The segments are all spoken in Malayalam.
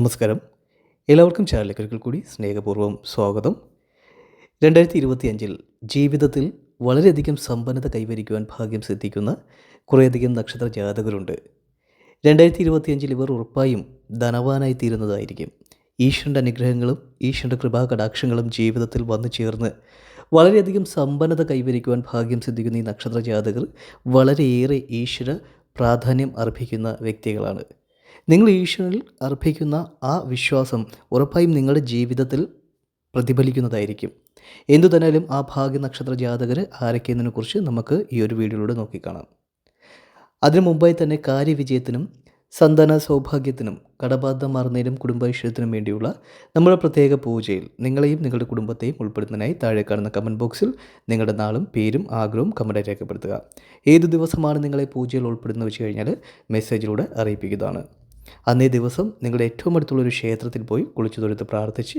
നമസ്കാരം. എല്ലാവർക്കും ചാനലിലേക്ക് ഒരിക്കൽ കൂടി സ്നേഹപൂർവം സ്വാഗതം. രണ്ടായിരത്തി ഇരുപത്തി അഞ്ചിൽ ജീവിതത്തിൽ വളരെയധികം സമ്പന്നത കൈവരിക്കുവാൻ ഭാഗ്യം സിദ്ധിക്കുന്ന കുറേയധികം നക്ഷത്ര ജാതകരുണ്ട്. രണ്ടായിരത്തി ഇരുപത്തിയഞ്ചിൽ ഇവർ ഉറപ്പായും ധനവാനായി തീരുന്നതായിരിക്കും. ഈശ്വരന്റെ അനുഗ്രഹങ്ങളും ഈശ്വരന്റെ കൃപാകടാക്ഷങ്ങളും ജീവിതത്തിൽ വന്നു ചേർന്ന് വളരെയധികം സമ്പന്നത കൈവരിക്കുവാൻ ഭാഗ്യം സിദ്ധിക്കുന്ന ഈ നക്ഷത്ര ജാതകർ വളരെയേറെ ഈശ്വര പ്രാധാന്യം അർപ്പിക്കുന്ന വ്യക്തികളാണ്. നിങ്ങൾ ഈശ്വരനിൽ അർപ്പിക്കുന്ന ആ വിശ്വാസം ഉറപ്പായും നിങ്ങളുടെ ജീവിതത്തിൽ പ്രതിഫലിക്കുന്നതായിരിക്കും. എന്തു തന്നെയാലും ആ ഭാഗ്യ നക്ഷത്ര ജാതകർ ആരൊക്കെയെന്നതിനെക്കുറിച്ച് നമുക്ക് ഈ ഒരു വീഡിയോയിലൂടെ നോക്കിക്കാണാം. അതിനു മുമ്പായി തന്നെ കാര്യവിജയത്തിനും സന്താന സൗഭാഗ്യത്തിനും കടബാധ മാറുന്നതിനും കുടുംബൈശ്വര്യത്തിനും വേണ്ടിയുള്ള നമ്മുടെ പ്രത്യേക പൂജയിൽ നിങ്ങളെയും നിങ്ങളുടെ കുടുംബത്തെയും ഉൾപ്പെടുത്തുന്നതിനായി താഴെ കാണുന്ന കമന്റ് ബോക്സിൽ നിങ്ങളുടെ നാളും പേരും ആഗ്രഹവും കമന്റായി രേഖപ്പെടുത്തുക. ഏത് ദിവസമാണ് നിങ്ങളെ പൂജയിൽ ഉൾപ്പെടുന്നത് വെച്ച് കഴിഞ്ഞാൽ മെസ്സേജിലൂടെ അറിയിപ്പിക്കുന്നതാണ്. അന്നേ ദിവസം നിങ്ങളുടെ ഏറ്റവും അടുത്തുള്ള ഒരു ക്ഷേത്രത്തിൽ പോയി കുളിച്ചു തൊഴുത്ത് പ്രാർത്ഥിച്ച്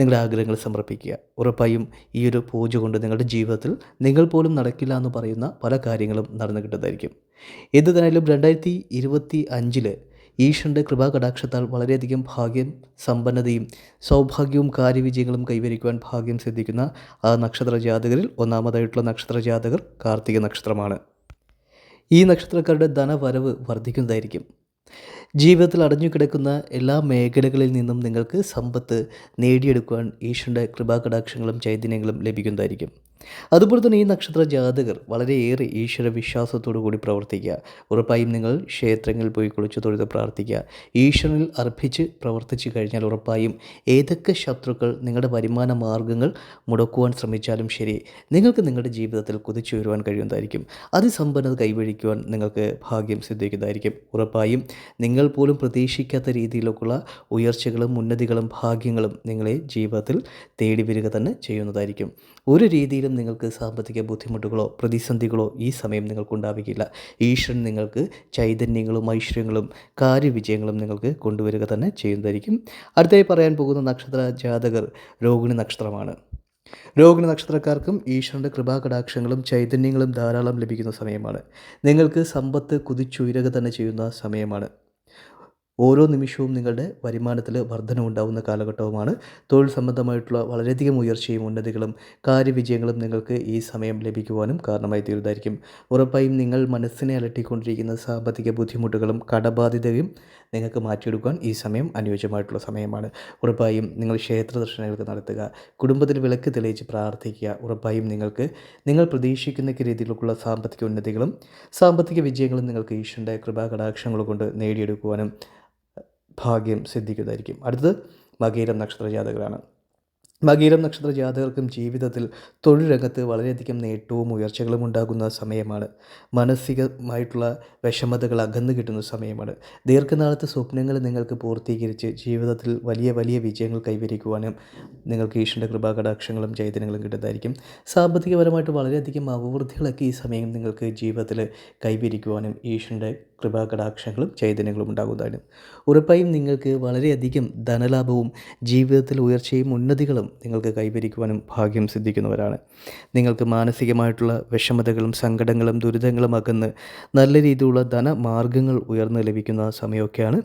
നിങ്ങളുടെ ആഗ്രഹങ്ങൾ സമർപ്പിക്കുക. ഉറപ്പായും ഈ ഒരു പൂജ കൊണ്ട് നിങ്ങളുടെ ജീവിതത്തിൽ നിങ്ങൾ പോലും നടക്കില്ല എന്ന് പറയുന്ന പല കാര്യങ്ങളും നടന്നു കിട്ടുന്നതായിരിക്കും. എന്ത് തന്നെയാലും രണ്ടായിരത്തി ഇരുപത്തി അഞ്ചിൽ ഈശ്വരന്റെ കൃപാകടാക്ഷത്താൽ വളരെയധികം ഭാഗ്യം സമ്പന്നതയും സൗഭാഗ്യവും കാര്യവിജയങ്ങളും കൈവരിക്കുവാൻ ഭാഗ്യം സിദ്ധിക്കുന്ന ആ നക്ഷത്ര ജാതകരിൽ ഒന്നാമതായിട്ടുള്ള നക്ഷത്ര ജാതകർ കാർത്തിക നക്ഷത്രമാണ്. ഈ നക്ഷത്രക്കാരുടെ ധനവരവ് വർദ്ധിക്കുന്നതായിരിക്കും. ജീവിതത്തിൽ അടഞ്ഞു കിടക്കുന്ന എല്ലാ മേഖലകളിൽ നിന്നും നിങ്ങൾക്ക് സമ്പത്ത് നേടിയെടുക്കുവാൻ ഈശ്വരന്റെ കൃപാകടാക്ഷങ്ങളും ചൈതന്യങ്ങളും ലഭിക്കുന്നതായിരിക്കും. അതുപോലെ തന്നെ ഈ നക്ഷത്ര ജാതകർ വളരെയേറെ ഈശ്വര വിശ്വാസത്തോടു കൂടി പ്രവർത്തിക്കുക. ഉറപ്പായും നിങ്ങൾ ക്ഷേത്രങ്ങളിൽ പോയി കുളിച്ച് തൊഴുത് പ്രാർത്ഥിക്കുക. ഈശ്വരനിൽ അർപ്പിച്ച് പ്രവർത്തിച്ചു കഴിഞ്ഞാൽ ഉറപ്പായും ഏതൊക്കെ ശത്രുക്കൾ നിങ്ങളുടെ വരുമാന മാർഗങ്ങൾ മുടക്കുവാൻ ശ്രമിച്ചാലും ശരി നിങ്ങൾക്ക് നിങ്ങളുടെ ജീവിതത്തിൽ കുതിച്ചു വരുവാൻ കഴിയുന്നതായിരിക്കും. അതിസമ്പന്നത കൈവഴിക്കുവാൻ നിങ്ങൾക്ക് ഭാഗ്യം സിദ്ധിക്കുന്നതായിരിക്കും. ഉറപ്പായും നിങ്ങൾ പോലും പ്രതീക്ഷിക്കാത്ത രീതിയിലൊക്കെയുള്ള ഉയർച്ചകളും ഉന്നതികളും ഭാഗ്യങ്ങളും നിങ്ങളെ ജീവിതത്തിൽ തേടി വരിക തന്നെ ചെയ്യുന്നതായിരിക്കും. ഒരു രീതിയിലും നിങ്ങൾക്ക് സാമ്പത്തിക ബുദ്ധിമുട്ടുകളോ പ്രതിസന്ധികളോ ഈ സമയം നിങ്ങൾക്കുണ്ടാവുകയില്ല. ഈശ്വരൻ നിങ്ങൾക്ക് ചൈതന്യങ്ങളും ഐശ്വര്യങ്ങളും കാര്യവിജയങ്ങളും നിങ്ങൾക്ക് കൊണ്ടുവരിക തന്നെ ചെയ്യുന്നതായിരിക്കും. അടുത്തായി പറയാൻ പോകുന്ന നക്ഷത്ര ജാതകർ രോഹിണി നക്ഷത്രമാണ്. രോഹിണി നക്ഷത്രക്കാർക്കും ഈശ്വരന്റെ കൃപാകടാക്ഷങ്ങളും ചൈതന്യങ്ങളും ധാരാളം ലഭിക്കുന്ന സമയമാണ്. നിങ്ങൾക്ക് സമ്പത്ത് കുതിച്ചുയരുക തന്നെ ചെയ്യുന്ന സമയമാണ്. ഓരോ നിമിഷവും നിങ്ങളുടെ വരുമാനത്തിൽ വർധനമുണ്ടാവുന്ന കാലഘട്ടവുമാണ്. തൊഴിൽ സംബന്ധമായിട്ടുള്ള വളരെയധികം ഉയർച്ചയും ഉന്നതികളും കാര്യവിജയങ്ങളും നിങ്ങൾക്ക് ഈ സമയം ലഭിക്കുവാനും കാരണമായി തീരുന്നതായിരിക്കും. ഉറപ്പായും നിങ്ങൾ മനസ്സിനെ അലട്ടിക്കൊണ്ടിരിക്കുന്ന സാമ്പത്തിക ബുദ്ധിമുട്ടുകളും കടബാധിതയും നിങ്ങൾക്ക് മാറ്റിയെടുക്കാൻ ഈ സമയം അനുയോജ്യമായിട്ടുള്ള സമയമാണ്. ഉറപ്പായും നിങ്ങൾ ക്ഷേത്ര ദർശനങ്ങൾക്ക് നടത്തുക കുടുംബത്തിൽ വിളക്ക് തെളിയിച്ച് പ്രാർത്ഥിക്കുക. ഉറപ്പായും നിങ്ങൾക്ക് നിങ്ങൾ പ്രതീക്ഷിക്കുന്ന രീതിയിലുള്ള സാമ്പത്തിക ഉന്നതികളും സാമ്പത്തിക വിജയങ്ങളും നിങ്ങൾക്ക് ഈശ്വരന്റെ കൃപാകടാക്ഷങ്ങൾ കൊണ്ട് നേടിയെടുക്കുവാനും ഭാഗ്യം സിദ്ധിക്കുന്നതായിരിക്കും. അടുത്തത് മകീരം നക്ഷത്ര ജാതകരാണ് മകീരം നക്ഷത്ര ജാതകർക്കും ജീവിതത്തിൽ തൊഴിൽ രംഗത്ത് വളരെയധികം നേട്ടവും ഉയർച്ചകളും ഉണ്ടാകുന്ന സമയമാണ്. മാനസികമായിട്ടുള്ള വിഷമതകൾ അകന്നു കിട്ടുന്ന സമയമാണ്. ദീർഘനാളത്തെ സ്വപ്നങ്ങൾ നിങ്ങൾക്ക് പൂർത്തീകരിച്ച് ജീവിതത്തിൽ വലിയ വലിയ വിജയങ്ങൾ കൈവരിക്കുവാനും നിങ്ങൾക്ക് ഈശ്വരന്റെ കൃപാകടാക്ഷങ്ങളും ചൈതന്യങ്ങളും കിട്ടുന്നതായിരിക്കും. സാമ്പത്തികപരമായിട്ട് വളരെയധികം അഭിവൃദ്ധികളൊക്കെ ഈ സമയം നിങ്ങൾക്ക് ജീവിതത്തിൽ കൈവരിക്കുവാനും ഈശ്വരന്റെ കൃപാകടാക്ഷങ്ങളും ചൈതന്യങ്ങളും ഉണ്ടാകുന്നതാണ്. ഉറപ്പായും നിങ്ങൾക്ക് വളരെയധികം ധനലാഭവും ജീവിതത്തിൽ ഉയർച്ചയും ഉന്നതികളും നിങ്ങൾക്ക് കൈവരിക്കുവാനും ഭാഗ്യം സിദ്ധിക്കുന്നവരാണ്. നിങ്ങൾക്ക് മാനസികമായിട്ടുള്ള വിഷമതകളും സങ്കടങ്ങളും ദുരിതങ്ങളും അകന്ന് നല്ല രീതിയിലുള്ള ധനമാർഗങ്ങൾ ഉയർന്നു ലഭിക്കുന്ന സമയമൊക്കെയാണ്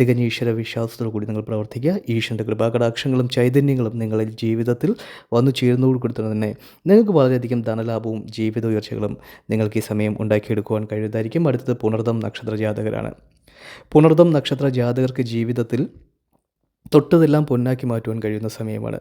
തികഞ്ഞ ഈശ്വര വിശ്വാസത്തോടു കൂടി നിങ്ങൾ പ്രവർത്തിക്കുക. ഈശ്വരന്റെ കൃപാകടാക്ഷങ്ങളും ചൈതന്യങ്ങളും നിങ്ങളിൽ ജീവിതത്തിൽ വന്നു ചേരുന്നതോടുകൂടി തന്നെ നിങ്ങൾക്ക് വളരെയധികം ധനലാഭവും ജീവിത ഉയർച്ചകളും നിങ്ങൾക്ക് ഈ സമയം ഉണ്ടാക്കിയെടുക്കുവാൻ കഴിയുന്നതായിരിക്കും. അടുത്തത് പുണർദം നക്ഷത്ര ജാതകരാണ് പുണർദം നക്ഷത്ര ജാതകർക്ക് ജീവിതത്തിൽ തൊട്ടതെല്ലാം പൊന്നാക്കി മാറ്റുവാൻ കഴിയുന്ന സമയമാണ്.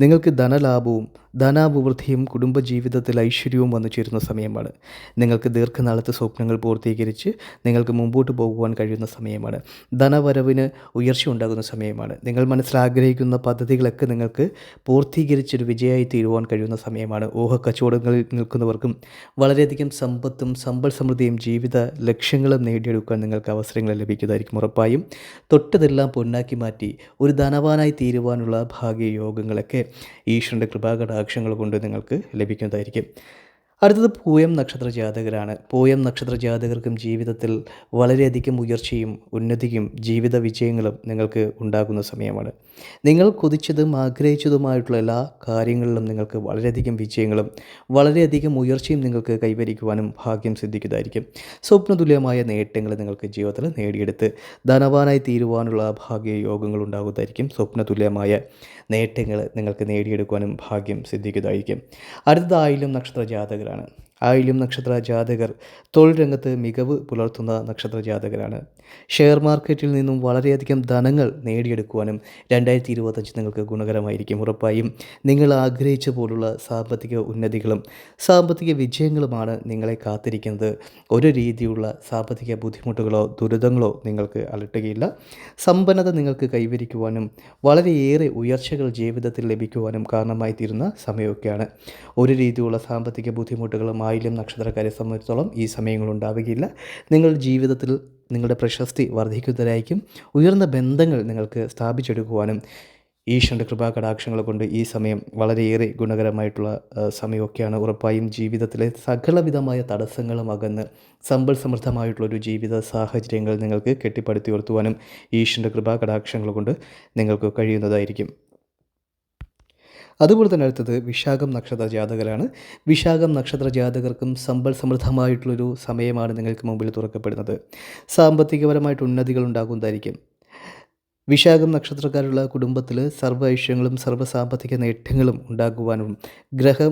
നിങ്ങൾക്ക് ധനലാഭവും ധനാഭിവൃദ്ധിയും കുടുംബജീവിതത്തിൽ ഐശ്വര്യവും വന്നു ചേരുന്ന സമയമാണ്. നിങ്ങൾക്ക് ദീർഘനാളത്തെ സ്വപ്നങ്ങൾ പൂർത്തീകരിച്ച് നിങ്ങൾക്ക് മുമ്പോട്ട് പോകുവാൻ കഴിയുന്ന സമയമാണ്. ധനവരവിന് ഉയർച്ച ഉണ്ടാകുന്ന സമയമാണ്. നിങ്ങൾ മനസ്സിലാഗ്രഹിക്കുന്ന പദ്ധതികളൊക്കെ നിങ്ങൾക്ക് പൂർത്തീകരിച്ചൊരു വിജയമായി തീരുവാൻ കഴിയുന്ന സമയമാണ്. ഊഹ കച്ചവടങ്ങളിൽ നിൽക്കുന്നവർക്കും വളരെയധികം സമ്പത്തും സമ്പൽ സമൃദ്ധിയും ജീവിത ലക്ഷ്യങ്ങളും നേടിയെടുക്കാൻ നിങ്ങൾക്ക് അവസരങ്ങൾ ലഭിക്കുന്നതായിരിക്കും ഉറപ്പായും. തൊട്ടതെല്ലാം പൊന്നാക്കി മാറ്റി ഒരു ധനവാനായി തീരുവാനുള്ള ഭാഗ്യയോഗങ്ങളൊക്കെ ഈശ്വരന്റെ കൃപാകടാക്ഷങ്ങൾ കൊണ്ട് നിങ്ങൾക്ക് ലഭിക്കുന്നതായിരിക്കും. അടുത്തത് പൂയം നക്ഷത്ര ജാതകരാണ്. പൂയം നക്ഷത്ര ജാതകർക്കും ജീവിതത്തിൽ വളരെയധികം ഉയർച്ചയും ഉന്നതിയും ജീവിത വിജയങ്ങളും നിങ്ങൾക്ക് ഉണ്ടാകുന്ന സമയമാണ്. നിങ്ങൾ കൊതിച്ചതും ആഗ്രഹിച്ചതുമായിട്ടുള്ള എല്ലാ കാര്യങ്ങളിലും നിങ്ങൾക്ക് വളരെയധികം വിജയങ്ങളും വളരെയധികം ഉയർച്ചയും നിങ്ങൾക്ക് കൈവരിക്കുവാനും ഭാഗ്യം സിദ്ധിക്കുന്നതായിരിക്കും. സ്വപ്നതുല്യമായ നേട്ടങ്ങൾ നിങ്ങൾക്ക് ജീവിതത്തിൽ നേടിയെടുത്ത് ധനവാനായി തീരുവാനുള്ള ഭാഗ്യ യോഗങ്ങൾ ഉണ്ടാകുന്നതായിരിക്കും. സ്വപ്നതുല്യമായ നേട്ടങ്ങൾ നിങ്ങൾക്ക് നേടിയെടുക്കുവാനും ഭാഗ്യം സിദ്ധിക്കുന്നതായിരിക്കും. അടുത്തതായാലും നക്ഷത്ര ജാതകരാണ് ആയില്യം നക്ഷത്ര ജാതകർ തൊഴിൽ രംഗത്ത് മികവ് പുലർത്തുന്ന നക്ഷത്ര ജാതകരാണ് ഷെയർ മാർക്കറ്റിൽ നിന്നും വളരെയധികം ധനങ്ങൾ നേടിയെടുക്കുവാനും രണ്ടായിരത്തി ഇരുപത്തഞ്ച് നിങ്ങൾക്ക് ഗുണകരമായിരിക്കും ഉറപ്പായും. നിങ്ങൾ ആഗ്രഹിച്ച പോലുള്ള സാമ്പത്തിക ഉന്നതികളും സാമ്പത്തിക വിജയങ്ങളുമാണ് നിങ്ങളെ കാത്തിരിക്കുന്നത്. ഒരു രീതിയുള്ള സാമ്പത്തിക ബുദ്ധിമുട്ടുകളോ ദുരിതങ്ങളോ നിങ്ങൾക്ക് അലട്ടുകയില്ല. സമ്പന്നത നിങ്ങൾക്ക് കൈവരിക്കുവാനും വളരെയേറെ ഉയർച്ചകൾ ജീവിതത്തിൽ ലഭിക്കുവാനും കാരണമായി തീരുന്ന സമയമൊക്കെയാണ്. ഒരു രീതിയുള്ള സാമ്പത്തിക ബുദ്ധിമുട്ടുകളും ആയില്യം നക്ഷത്രക്കാരെ സംബന്ധിച്ചിടത്തോളം ഈ സമയങ്ങൾ ഉണ്ടാവുകയില്ല നിങ്ങൾ ജീവിതത്തിൽ നിങ്ങളുടെ പ്രശസ്തി വർദ്ധിക്കുന്നതായിരിക്കും. ഉയർന്ന ബന്ധങ്ങൾ നിങ്ങൾക്ക് സ്ഥാപിച്ചെടുക്കുവാനും ഈശ്വരന്റെ കൃപാകടാക്ഷങ്ങൾ കൊണ്ട് ഈ സമയം വളരെയേറെ ഗുണകരമായിട്ടുള്ള സമയമൊക്കെയാണ്. ഉറപ്പായും ജീവിതത്തിലെ സകലവിധമായ തടസ്സങ്ങളും അകന്ന് സമ്പൽ സമൃദ്ധമായിട്ടുള്ളൊരു ജീവിത സാഹചര്യങ്ങൾ നിങ്ങൾക്ക് കെട്ടിപ്പടുത്തി ഉയർത്തുവാനും ഈശ്വരന്റെ കൃപാകടാക്ഷങ്ങൾ കൊണ്ട് നിങ്ങൾക്ക് കഴിയുന്നതായിരിക്കും. അതുപോലെ തന്നെ അടുത്തത് വിശാഖം നക്ഷത്ര ജാതകരാണ്. വിശാഖം നക്ഷത്ര ജാതകർക്കും സമ്പൽ സമൃദ്ധമായിട്ടുള്ളൊരു സമയമാണ് നിങ്ങൾക്ക് മുമ്പിൽ തുറക്കപ്പെടുന്നത്. സാമ്പത്തികപരമായിട്ട് ഉന്നതികൾ ഉണ്ടാകുന്നതായിരിക്കും. വിശാഖം നക്ഷത്രക്കാരുള്ള കുടുംബത്തിൽ സർവ ഐശ്വര്യങ്ങളും സർവ സാമ്പത്തിക നേട്ടങ്ങളും ഉണ്ടാകുവാനും ഗ്രഹ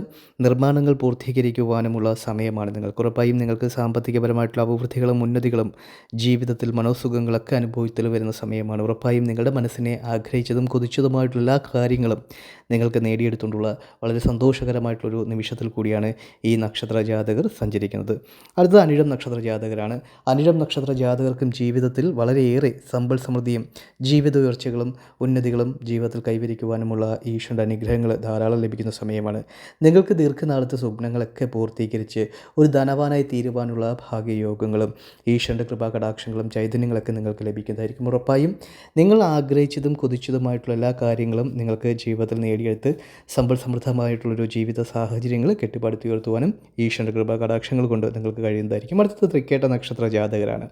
നിർമ്മാണങ്ങൾ പൂർത്തീകരിക്കുവാനുമുള്ള സമയമാണ് നിങ്ങൾക്ക്. ഉറപ്പായും നിങ്ങൾക്ക് സാമ്പത്തികപരമായിട്ടുള്ള അഭിവൃദ്ധികളും ഉന്നതികളും ജീവിതത്തിൽ മനോസുഖങ്ങളൊക്കെ അനുഭവത്തിൽ വരുന്ന സമയമാണ്. ഉറപ്പായും നിങ്ങളുടെ മനസ്സിനെ ആഗ്രഹിച്ചതും കൊതിച്ചതുമായിട്ടുള്ള എല്ലാ കാര്യങ്ങളും നിങ്ങൾക്ക് നേടിയെടുത്തുകൊണ്ടുള്ള വളരെ സന്തോഷകരമായിട്ടുള്ളൊരു നിമിഷത്തിൽ കൂടിയാണ് ഈ നക്ഷത്ര ജാതകർ സഞ്ചരിക്കുന്നത്. അടുത്തത് അനിഴം നക്ഷത്ര ജാതകരാണ്. അനിഴം നക്ഷത്ര ജാതകർക്കും ജീവിതത്തിൽ വളരെയേറെ സമ്പൽ സമൃദ്ധിയും ജീവിത ഉയർച്ചകളും ഉന്നതികളും ജീവിതത്തിൽ കൈവരിക്കുവാനുമുള്ള ഈശ്വരന്റെ അനുഗ്രഹങ്ങൾ ധാരാളം ലഭിക്കുന്ന സമയമാണ്. നിങ്ങൾക്ക് ദീർഘനാളത്തെ സ്വപ്നങ്ങളൊക്കെ പൂർത്തീകരിച്ച് ഒരു ധനവാനായി തീരുവാനുള്ള ഭാഗ്യയോഗങ്ങളും ഈശ്വരന്റെ കൃപാകടാക്ഷങ്ങളും ചൈതന്യങ്ങളൊക്കെ നിങ്ങൾക്ക് ലഭിക്കുന്നതായിരിക്കും ഉറപ്പായും. നിങ്ങൾ ആഗ്രഹിച്ചതും കൊതിച്ചതുമായിട്ടുള്ള എല്ലാ കാര്യങ്ങളും നിങ്ങൾക്ക് ജീവിതത്തിൽ നേടിയെടുത്ത് സമ്പൽ സമൃദ്ധമായിട്ടുള്ളൊരു ജീവിത സാഹചര്യങ്ങൾ കെട്ടിപ്പടുത്തുയർത്തുവാനും ഈശ്വരന്റെ കൃപാകടാക്ഷങ്ങൾ കൊണ്ട് നിങ്ങൾക്ക് കഴിയുന്നതായിരിക്കും. അടുത്തത് തൃക്കേട്ട നക്ഷത്ര ജാതകരാണ്.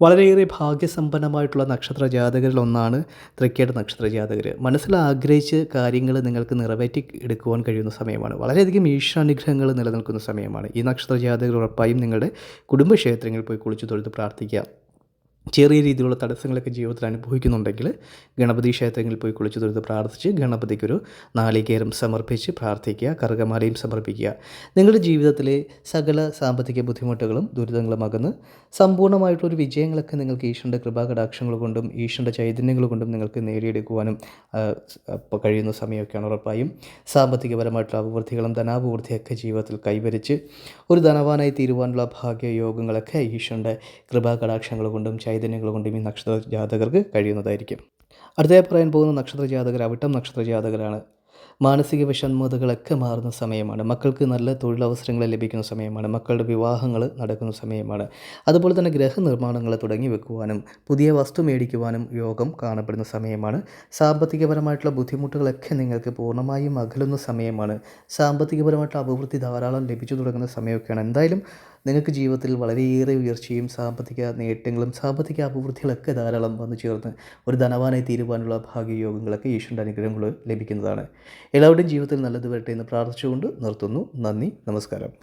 വളരെയേറെ ഭാഗ്യസമ്പന്നമായിട്ടുള്ള നക്ഷത്ര ജാതകരിൽ ഒന്നാണ് തൃക്കേട്ട നക്ഷത്ര ജാതകർ. മനസ്സിൽ ആഗ്രഹിച്ച് കാര്യങ്ങൾ നിങ്ങൾക്ക് നിറവേറ്റി എടുക്കുവാൻ കഴിയുന്ന സമയമാണ്. വളരെയധികം ഈശ്വരാനുഗ്രഹങ്ങൾ നിലനിൽക്കുന്ന സമയമാണ്. ഈ നക്ഷത്ര ജാതകർ ഉറപ്പായും നിങ്ങളുടെ കുടുംബക്ഷേത്രങ്ങളിൽ പോയി കുളിച്ചു തൊഴുത് പ്രാർത്ഥിക്കുക. ചെറിയ രീതിയിലുള്ള തടസ്സങ്ങളൊക്കെ ജീവിതത്തിൽ അനുഭവിക്കുന്നുണ്ടെങ്കിൽ ഗണപതി ക്ഷേത്രങ്ങളിൽ പോയി കുളിച്ചു തൊഴുത് പ്രാർത്ഥിച്ച് ഗണപതിക്കൊരു നാളികേരം സമർപ്പിച്ച് പ്രാർത്ഥിക്കുക കറുകമാലയും സമർപ്പിക്കുക. നിങ്ങളുടെ ജീവിതത്തിലെ സകല സാമ്പത്തിക ബുദ്ധിമുട്ടുകളും ദുരിതങ്ങളും അകന്ന് സമ്പൂർണമായിട്ടൊരു വിജയങ്ങളൊക്കെ നിങ്ങൾക്ക് ഈശ്വരന്റെ കൃപാകടാക്ഷങ്ങൾ കൊണ്ടും ഈശ്വരന്റെ ചൈതന്യങ്ങൾ കൊണ്ടും നിങ്ങൾക്ക് നേടിയെടുക്കുവാനും കഴിയുന്ന സമയമൊക്കെയാണ് ഉറപ്പായും. സാമ്പത്തികപരമായിട്ടുള്ള അഭിവൃദ്ധികളും ധനാഭിവൃദ്ധിയൊക്കെ ജീവിതത്തിൽ കൈവരിച്ച് ഒരു ധനവാനായി തീരുവാനുള്ള ഭാഗ്യയോഗങ്ങളൊക്കെ ഈശ്വരന്റെ കൃപാകടാക്ഷങ്ങൾ കൊണ്ടും ചൈതന്യങ്ങൾ കൊണ്ടും ഈ നക്ഷത്ര ജാതകർക്ക് കഴിയുന്നതായിരിക്കും. അടുത്തതായി പറയാൻ പോകുന്ന നക്ഷത്ര ജാതകർ അവിട്ടം നക്ഷത്ര ജാതകരാണ് മാനസിക വിഷമതകളൊക്കെ മാറുന്ന സമയമാണ്. മക്കൾക്ക് നല്ല തൊഴിലവസരങ്ങൾ ലഭിക്കുന്ന സമയമാണ്. മക്കളുടെ വിവാഹങ്ങൾ നടക്കുന്ന സമയമാണ്. അതുപോലെ തന്നെ ഗ്രഹനിർമ്മാണങ്ങൾ തുടങ്ങി വെക്കുവാനും പുതിയ വസ്തു മേടിക്കുവാനും യോഗം കാണപ്പെടുന്ന സമയമാണ്. സാമ്പത്തികപരമായിട്ടുള്ള ബുദ്ധിമുട്ടുകളൊക്കെ നിങ്ങൾക്ക് പൂർണമായും അകലുന്ന സമയമാണ്. സാമ്പത്തികപരമായിട്ടുള്ള അഭിവൃദ്ധി ധാരാളം ലഭിച്ചു തുടങ്ങുന്ന സമയമൊക്കെയാണ്. എന്തായാലും നിങ്ങൾക്ക് ജീവിതത്തിൽ വളരെയേറെ ഉയർച്ചയും സാമ്പത്തിക നേട്ടങ്ങളും സാമ്പത്തിക അഭിവൃദ്ധികളൊക്കെ ധാരാളം വന്നു ചേർന്ന് ഒരു ധനവാനായി തീരുവാനുള്ള ഭാഗ്യയോഗങ്ങളൊക്കെ ഈശ്വരന്റെ അനുഗ്രഹങ്ങൾ ലഭിക്കുന്നതാണ്. എല്ലാവരുടെയും ജീവിതത്തിൽ നല്ലത് വരട്ടെ എന്ന് പ്രാർത്ഥിച്ചുകൊണ്ട് നിർത്തുന്നു. നന്ദി. നമസ്കാരം.